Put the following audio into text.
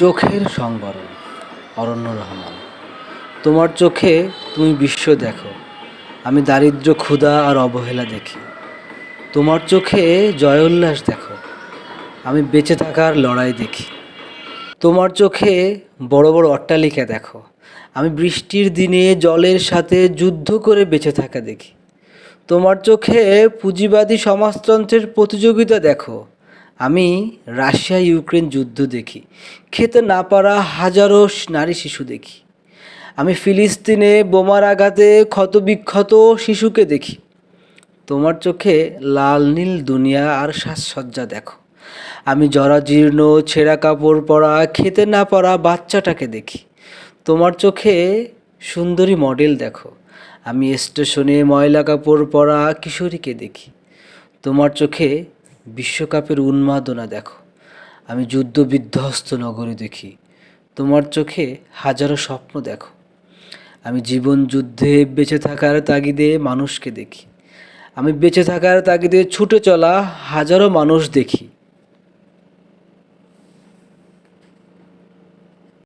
চোখের সংবরণ, অরণ্য রহমান। তোমার চোখে তুমি বিশ্ব দেখো, আমি দারিদ্র, ক্ষুধা আর অবহেলা দেখি। তোমার চোখে জয় উল্লাস দেখো, আমি বেঁচে থাকার লড়াই দেখি। তোমার চোখে বড় বড় অট্টালিকা দেখো, আমি বৃষ্টির দিনে জলের সাথে যুদ্ধ করে বেঁচে থাকা দেখি। তোমার চোখে পুঁজিবাদী সমাজতন্ত্রের প্রতিযোগিতা দেখো আমি রাশিয়া ইউক্রেন যুদ্ধ দেখি। খেতে না পারা হাজারো নারী শিশু দেখি। আমি ফিলিস্তিনে বোমার আঘাতে ক্ষতবিক্ষত শিশুকে দেখি। তোমার চোখে লাল নীল দুনিয়া আর সাজসজ্জা দেখো। আমি জরাজীর্ণ ছেঁড়া কাপড় পরা খেতে না পারা বাচ্চাটাকে দেখি। তোমার চোখে সুন্দরী মডেল দেখো। আমি স্টেশনে ময়লা কাপড় পরা কিশোরীকে দেখি। তোমার চোখে বিশ্বকাপের উন্মাদনা দেখো। আমি যুদ্ধ বিধ্বস্ত নগরী দেখি। তোমার চোখে হাজারো স্বপ্ন দেখো। আমি জীবন যুদ্ধে বেঁচে থাকার তাগিদে মানুষকে দেখি। আমি বেঁচে থাকার তাগিদে ছুটে চলা হাজারো মানুষ দেখি।